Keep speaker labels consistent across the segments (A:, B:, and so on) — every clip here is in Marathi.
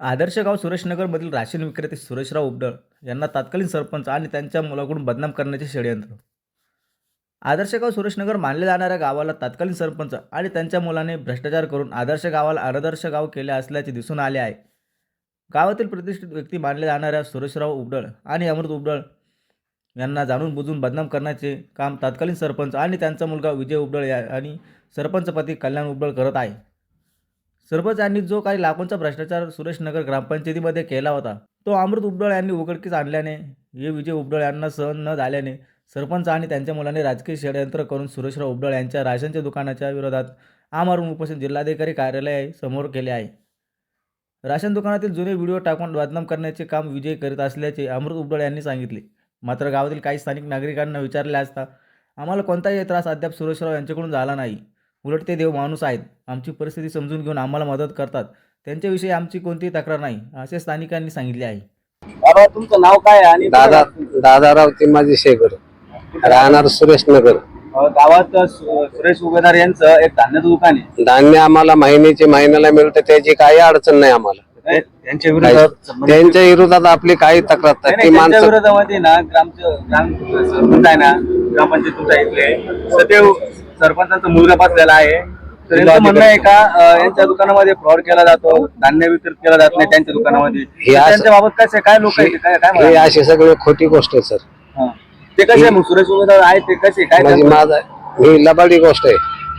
A: आदर्श गाव सुरेशनगरमधील राशन विक्रेते सुरेशराव उबडळ यांना तत्कालीन सरपंच आणि त्यांच्या मुलाकडून बदनाम करण्याचे षडयंत्र. आदर्श गाव सुरेशनगर मानले जाणाऱ्या गावाला तत्कालीन सरपंच आणि त्यांच्या मुलाने भ्रष्टाचार करून आदर्श गावाला अनादर्श गाव केले असल्याचे दिसून आले आहे. गावातील प्रतिष्ठित व्यक्ती मानले जाणाऱ्या सुरेशराव उबडळ आणि अमृत उबडळ यांना जाणून बुजून बदनाम करण्याचे काम तत्कालीन सरपंच आणि त्यांचा मुलगा विजय उबडळ या आणि सरपंचपती कल्याण उबडळ करत आहे. सरपंच यांनी जो काही लाखोंचा भ्रष्टाचार सुरेशनगर ग्रामपंचायतीमध्ये केला होता तो अमृत उबडळ यांनी उघडकीस आणल्याने हे विजय उबडळ यांना सहन न झाल्याने सरपंच आणि त्यांच्या मुलाने राजकीय षडयंत्र करून सुरेशराव उबडळ यांच्या राशनच्या दुकानाच्या विरोधात आमरण उपोषण जिल्हाधिकारी कार्यालय समोर केले आहे. राशन दुकानातील जुने व्हिडिओ टाकून बदनाम करण्याचे काम विजय करीत असल्याचे अमृत उबडळ यांनी सांगितले. मात्र गावातील काही स्थानिक नागरिकांना विचारले असता आम्हाला कोणताही त्रास अद्याप सुरेशराव यांच्याकडून झाला नाही. उलट ते देव माणूस आहेत. आमची परिस्थिती समजून घेऊन आम्हाला मदत करतात. त्यांच्याविषयी आमची कोणतीही तक्रार नाही असे स्थानिकांनी सांगितले आहे.
B: बाबा तुमचं नाव काय आहे आणि
C: दादा दादाराव तिमाजी शेखर राहणार सुरेश नगर.
B: गावात सुरेश उगेदार यांचं एक धान्याचं दुकान आहे.
C: धान्य आम्हाला महिन्याची महिन्याला मिळतं त्याची काही अडचण नाही आम्हाला.
B: त्यांच्या विरोधात
C: त्यांच्या विरोधात आपली काही तक्रार
B: नाही, त्यांच्या विरोधामध्ये ना ग्रामचं ग्राम सरपंच आहे ना ग्रामपंचायत इथले. सदैव सरपंचाचा मुलगा बसलेला आहे. तर यांचं म्हणणं आहे का यांच्या दुकानामध्ये फ्रॉड केला जातो धान्य वितरित केला जात नाही त्यांच्या दुकानामध्ये.
C: हे असं-
B: त्यांच्या बाबत काय काय लोक आहेत काय?
C: अशी सगळी खोटी गोष्ट आहे सर.
B: हा. ते कसे आहे मग? सुरेश आहे ते कसे काय
C: म्हणजे? माझा ही लबाडी गोष्ट आहे.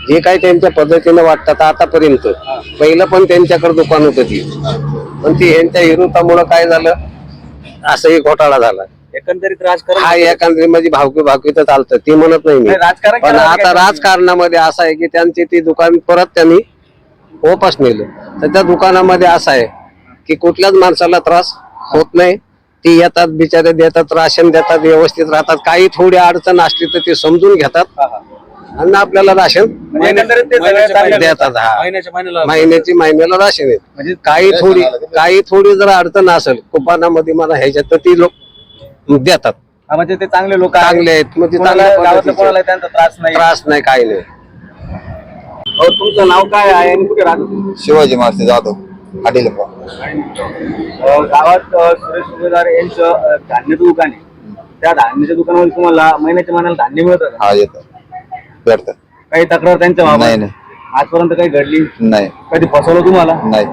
C: जे काही त्यांच्या पद्धतीनं वाटतात आतापर्यंत. पहिलं पण त्यांच्याकडे दुकान होतं ती. पण ती यांच्या विरोधामुळे काय झालं? असंही घोटाळा झाला.
B: एकंदरीत राजकारण
C: हा एखादी माझी भावकी भावकी तर चालतं ती म्हणत नाही मी.
B: नाही, राजकारण
C: पण आता
B: काय
C: राजकारणामध्ये असं आहे की त्यांची ती दुकान परत त्यांनी वापस नेलं तर त्या दुकानामध्ये असं आहे की कुठल्याच माणसाला त्रास होत नाही. ती येतात बिचारे देतात राशन देतात व्यवस्थित राहतात. काही थोडी अडचण असली तर ते समजून घेतात.
B: हा, हा.
C: आणि आपल्याला राशन
B: म्हणजे एकंदरीत ते.
C: देतात हा.
B: महिन्याच्या महिन्याला
C: महिन्याची महिन्याला राशन येत
B: म्हणजे
C: काही थोडी काही थोडी जर अडचण असेल कुपानामध्ये मला ह्याच्यात तर ती लोक देतात.
B: हा, म्हणजे ते चांगले लोक
C: चांगले आहेत. म्हणजे चांगल्या पद्धतीचे.
B: कोणाला त्यांचा त्रास नाही.
C: त्रास नाही काही नाही.
B: अहो, तुमचं नाव काय आहे आणि कुठे राहतो तुम्ही?
D: शिवाजी महाराज जाधव अडिलिंबा
B: अहो, गावात अ, सुरेश सुभेदार यांचं अ, धान्याचं दुकान आहे. त्या धान्याच्या दुकानामध्ये तुम्हाला महिन्याच्या महिन्याला धान्य मिळतं का?
D: हा येतो. भेटत.
B: काही तक्रार त्यांच्या
D: नाही
B: बाबत?
D: नाही
B: आजपर्यंत काही घडली?
D: नाही.
B: कधी फसवलं तुम्हाला?
D: नाही.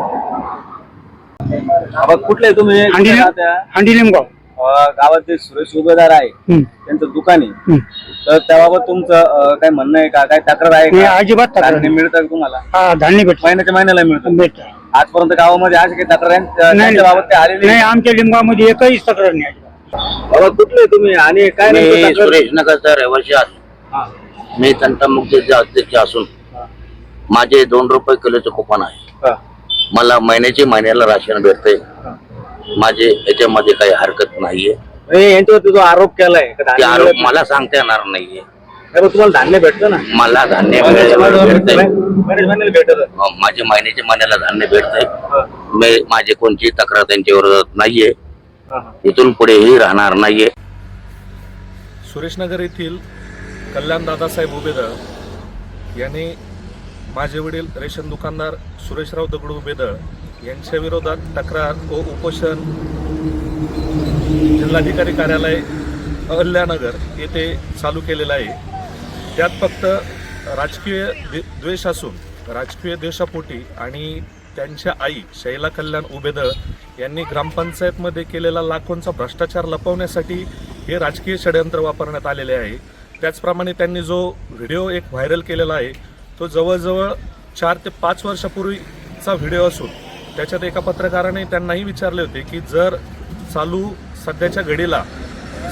B: बाबा कुठले तुम्ही? कुठे राहत्या?
E: लिमगाव.
B: अ, गावात जे सुरेश उभेदार आहे त्यांचं दुकान आहे. तर त्याबाबत तुमचं काय म्हणणं आहे का? काय तक्रार आहे का?
E: अजिबात तक्रार
B: धान्य
E: नाही.
B: मिळतं का तुम्हाला?
E: हा धान्य भेट
B: महिन्याच्या महिन्याला मिळतं.
E: भेट
B: आजपर्यंत गावामध्ये असे काही तक्रार
E: नाही.
B: बाबत काही आलेली
E: नाही? आमच्या लिंबामध्ये एकही तक्रार नाही. अजिबात.
B: बाबा कुठले तुम्ही? आणि काय
F: मी
B: नेमकं तक्रार-
F: सुरेश नगरचा रहिवासी
B: हा.
F: आहे मी तंटामुक्तीचे अध्यक्ष असून माझे दोन रुपये किलोचे कुपन आहे.
B: हा.
F: मला महिन्याचे महिन्याला राशन भेटते माझे याच्यामध्ये काही हरकत नाहीये.
B: नाही, यांच्यावरती जो आरोप केलाय का
F: ते
B: धान्य
F: आरोप मला सांगता येणार नाहीये.
B: नाही, पण तुम्हाला धान्य भेटतं ना?
F: मला धान्य
B: महिन्याच्या
F: वेळेवर भेटते
B: महिन्याच्या महिन्याला भेटत
F: माझे महिन्याचे महिन्याला धान्य भेटते मी माझे कोणची तक्रार त्यांच्या विरोधात नाहीये इथून पुढेही राहणार नाहीये.
G: सुरेशनगर येथील कल्याण दादासाहेब उबेदळ यांनी माझे वडील रेशन दुकानदार सुरेशराव दगडू उबेदळ यांच्या विरोधात तक्रार व उपोषण. जिल्हाधिकारी कार्यालय अहल्यानगर येथे चालू केलेलं आहे. त्यात फक्त राजकीय द्वेष असून राजकीय द्वेषापोटी आणि त्यांच्या आई शैला कल्याण उबेदळ यांनी ग्रामपंचायतमध्ये केलेला लाखोंचा भ्रष्टाचार लपवण्यासाठी हे राजकीय षडयंत्र वापरण्यात आलेले आहे. त्याचप्रमाणे त्यांनी जो व्हिडिओ एक व्हायरल केलेला आहे तो जवळजवळ चार ते पाच वर्षापूर्वीचा व्हिडिओ असून त्याच्यात एका पत्रकाराने त्यांनाही विचारले होते की जर चालू सध्याच्या घडीला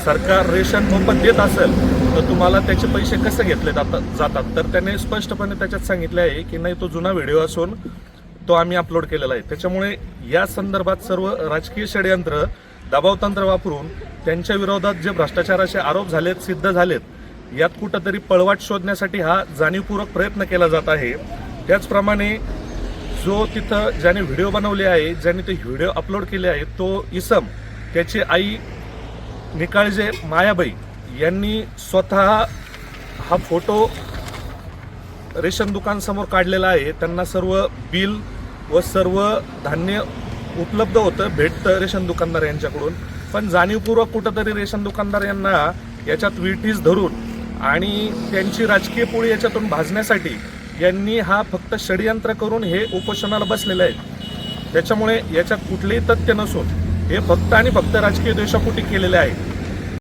G: सरकार रेशन मोफत देत असेल तर तुम्हाला त्याचे पैसे कसे घेतले जातात जातात? तर त्याने स्पष्टपणे त्याच्यात सांगितले आहे की नाही तो जुना व्हिडिओ असून तो आम्ही अपलोड केलेला आहे. त्याच्यामुळे या संदर्भात सर्व राजकीय षडयंत्र दबावतंत्र वापरून त्यांच्या विरोधात जे भ्रष्टाचाराचे आरोप झालेत सिद्ध झालेत यात कुठंतरी पळवाट शोधण्यासाठी हा जाणीवपूर्वक प्रयत्न केला जात आहे. त्याचप्रमाणे जो तिथं ज्याने व्हिडिओ बनवले आहे ज्याने ते व्हिडिओ अपलोड केले आहे तो इसम त्याची आई निकाळजे मायाबाई यांनी स्वतः हा फोटो रेशन दुकानसमोर काढलेला आहे. त्यांना सर्व बिल व सर्व धान्य उपलब्ध होतं भेटतं रेशन दुकानदार यांच्याकडून. पण जाणीवपूर्वक कुठंतरी रेशन दुकानदार यांना याच्यात विटीस धरून आणि त्यांची राजकीय पोळी याच्यातून भाजण्यासाठी यांनी हा फक्त षडयंत्र करून हे उपोषणाला बसलेले आहेत. त्याच्यामुळे याच्यात कुठलेही तथ्य नसून हे फक्त आणि फक्त राजकीय द्वेषापोटी केलेले आहे